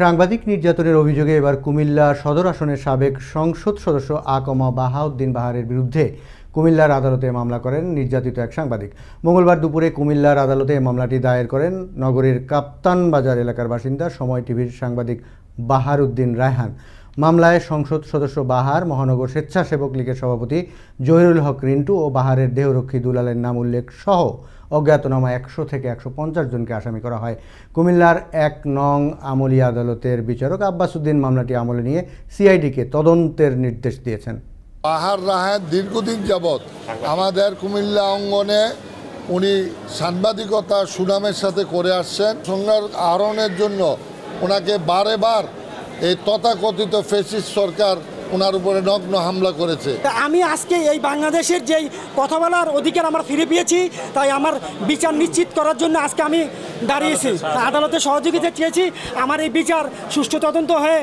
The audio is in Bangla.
সাংবাদিক নির্যাতনের অভিযোগে এবার কুমিল্লা সদর আসনের সাবেক সংসদ সদস্য আকমা বাহাউদ্দিন বাহারের বিরুদ্ধে কুমিল্লার আদালতে মামলা করেন নির্যাতিত এক সাংবাদিক। মঙ্গলবার দুপুরে কুমিল্লার আদালতে মামলাটি দায়ের করেন নগরের কাপ্তান বাজার এলাকার বাসিন্দা সময় টিভির সাংবাদিক বাহারুদ্দিন রায়হান। মামলায় সংসদ সদস্য বাহার, মহানগর স্বেচ্ছাসেবক লীগের সভাপতি জহিরুল হক রিন্টু ও বাহারের দেহরক্ষী দুলালের নাম উল্লেখ সহ অজ্ঞাতনামা একশো থেকে একশো পঞ্চাশ জনকে আসামি করা হয়। কুমিল্লার এক নং আমলি আদালতের বিচারক আব্বাস উদ্দিন মামলাটি আমলে নিয়ে সিআইডিকে তদন্তের নির্দেশ দিয়েছেন। পাহাড় রাহাত দীর্ঘদিন যাবৎ আমাদের কুমিল্লা অঙ্গনে উনি সাংবাদিকতা সুনামের সাথে করে আসছেন। সংজ্ঞার আহরণের জন্য ওনাকে বারে বার এই তথাকথিত ফেসিস সরকার ওনার উপরে নগ্ন হামলা করেছে। আমি আজকে এই বাংলাদেশের যেই কথা বলার অধিকার আমরা ফিরে পেয়েছি, তাই আমার বিচার নিশ্চিত করার জন্য আজকে আমি দাঁড়িয়েছি। আদালতে সহযোগিতা চেয়েছি, আমার এই বিচার সুষ্ঠু তদন্ত হয়ে